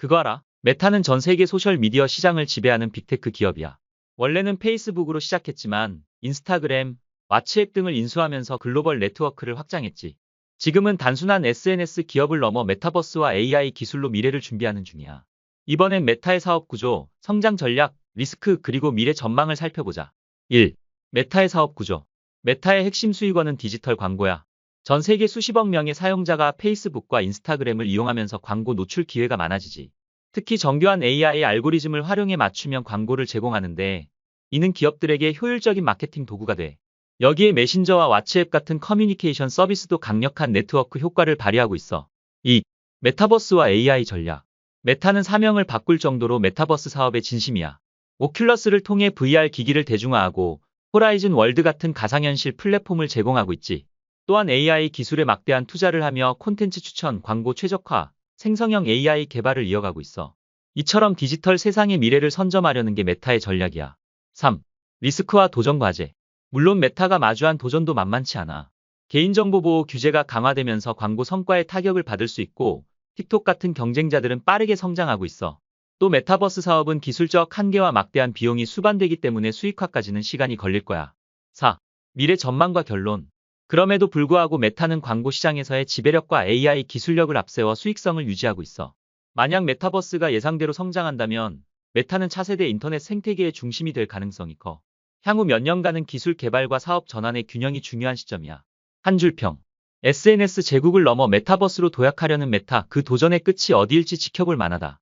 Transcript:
그거 알아? 메타는 전 세계 소셜미디어 시장을 지배하는 빅테크 기업이야. 원래는 페이스북으로 시작했지만 인스타그램, 왓츠앱 등을 인수하면서 글로벌 네트워크를 확장했지. 지금은 단순한 SNS 기업을 넘어 메타버스와 AI 기술로 미래를 준비하는 중이야. 이번엔 메타의 사업 구조, 성장 전략, 리스크 그리고 미래 전망을 살펴보자. 1. 메타의 사업 구조. 메타의 핵심 수익원은 디지털 광고야. 전 세계 수십억 명의 사용자가 페이스북과 인스타그램을 이용하면서 광고 노출 기회가 많아지지. 특히 정교한 AI 알고리즘을 활용해 맞춤형 광고를 제공하는데 이는 기업들에게 효율적인 마케팅 도구가 돼. 여기에 메신저와 왓츠앱 같은 커뮤니케이션 서비스도 강력한 네트워크 효과를 발휘하고 있어. 2. 메타버스와 AI 전략. 메타는 사명을 바꿀 정도로 메타버스 사업의 진심이야. 오큘러스를 통해 VR 기기를 대중화하고 호라이즌 월드 같은 가상현실 플랫폼을 제공하고 있지. 또한 AI 기술에 막대한 투자를 하며 콘텐츠 추천, 광고 최적화, 생성형 AI 개발을 이어가고 있어. 이처럼 디지털 세상의 미래를 선점하려는 게 메타의 전략이야. 3. 리스크와 도전 과제. 물론 메타가 마주한 도전도 만만치 않아. 개인정보 보호 규제가 강화되면서 광고 성과에 타격을 받을 수 있고 틱톡 같은 경쟁자들은 빠르게 성장하고 있어. 또 메타버스 사업은 기술적 한계와 막대한 비용이 수반되기 때문에 수익화까지는 시간이 걸릴 거야. 4. 미래 전망과 결론. 그럼에도 불구하고 메타는 광고 시장에서의 지배력과 AI 기술력을 앞세워 수익성을 유지하고 있어. 만약 메타버스가 예상대로 성장한다면 메타는 차세대 인터넷 생태계의 중심이 될 가능성이 커. 향후 몇 년간은 기술 개발과 사업 전환의 균형이 중요한 시점이야. 한 줄평. SNS 제국을 넘어 메타버스로 도약하려는 메타 그 도전의 끝이 어디일지 지켜볼 만하다.